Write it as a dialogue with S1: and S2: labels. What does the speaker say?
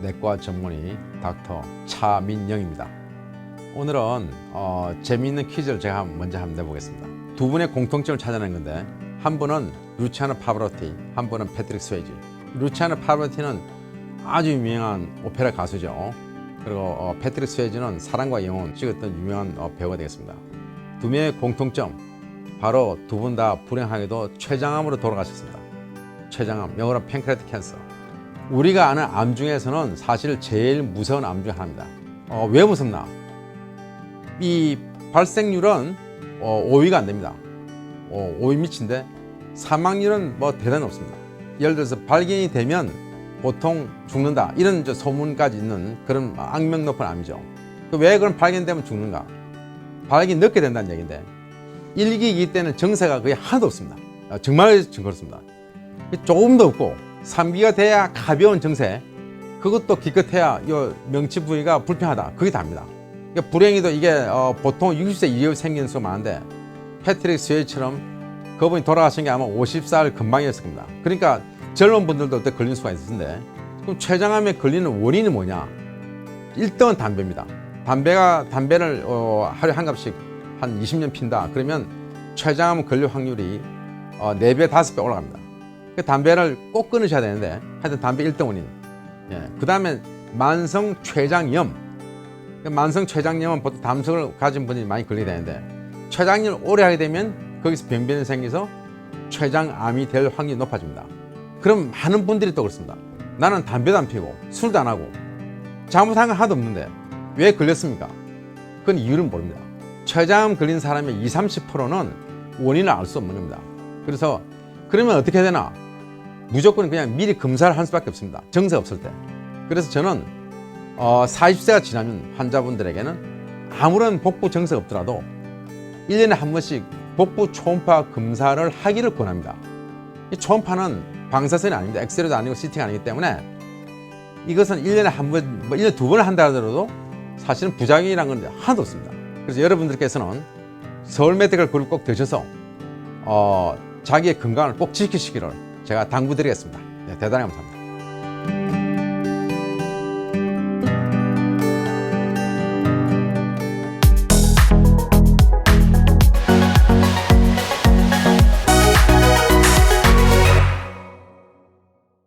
S1: 내과 전문의 닥터 차민영입니다. 오늘은 어, 재미있는 퀴즈를 제가 먼저 한번 내보겠습니다. 두 분의 공통점을 찾아낸 건데 한 분은 루치아노 파브로티, 한 분은 패트릭 스웨이지. 루치아노 파브로티는 아주 유명한 오페라 가수죠. 그리고 어, 패트릭 스웨이지는 사랑과 영혼 찍었던 유명한 어, 배우가 되겠습니다. 두 명의 공통점 바로 두 분 다 불행하게도 췌장암으로 돌아가셨습니다. 췌장암, 영어로 팬크레트 캔서. 우리가 아는 암 중에서는 사실 제일 무서운 암 중 하나입니다. 어, 왜 무섭나? 이 발생률은 어, 5위가 안 됩니다. 어, 5위 미친데 사망률은 뭐 대단히 없습니다. 예를 들어서 발견이 되면 보통 죽는다 이런 저 소문까지 있는 그런 악명 높은 암이죠. 그왜 그럼 발견되면 죽는가? 발견이 늦게 된다는 얘기인데 1기, 2기 때는 증세가 거의 하나도 없습니다. 어, 정말 그렇습니다. 조금도 없고 3기가 돼야 가벼운 증세 그것도 기껏해야 요 명치 부위가 불편하다 그게 답니다. 그러니까 불행히도 이게 어, 보통 60세 이후 생기는 수가 많은데 패트릭 스웨이처럼 그분이 돌아가신 게 아마 50살 금방이었을 겁니다. 그러니까 젊은 분들도 그때 걸릴 수가 있었는데 그럼 췌장암에 걸리는 원인이 뭐냐? 1등은 담배입니다. 담배가 담배를 어, 하루에 한 갑씩 한 20년 핀다. 그러면 췌장암 걸릴 확률이 어, 4배, 5배 올라갑니다. 그 담배를 꼭 끊으셔야 되는데 하여튼 담배 1등 원인. 예. 그 다음에 만성 췌장염. 그 만성 췌장염은 보통 담석을 가진 분이 많이 걸리게 되는데 췌장염을 오래 하게 되면 거기서 병변이 생겨서 췌장암이 될 확률이 높아집니다. 그럼 많은 분들이 또 그렇습니다. 나는 담배도 안 피고 술도 안 하고 잘못한 건 하나도 없는데 왜 걸렸습니까? 그건 이유를 모릅니다. 췌장암 걸린 사람의 20, 30%는 원인을 알 수 없는 겁니다. 그래서 그러면 어떻게 해야 되나? 무조건 그냥 미리 검사를 할 수밖에 없습니다. 증세 없을 때. 그래서 저는 어, 40세가 지나면 환자분들에게는 아무런 복부 증세가 없더라도 1년에 한 번씩 복부 초음파 검사를 하기를 권합니다. 이 초음파는 방사선이 아닙니다. 엑스레이도 아니고 CT가 아니기 때문에 이것은 1년에 한 번, 뭐 1년에 두 번을 한다 하더라도 사실은 부작용이라는 건 하나도 없습니다. 그래서 여러분들께서는 서울 메디컬 그룹 꼭 드셔서 어, 자기의 건강을 꼭 지키시기를 제가 당부드리겠습니다. 네, 대단히 감사합니다.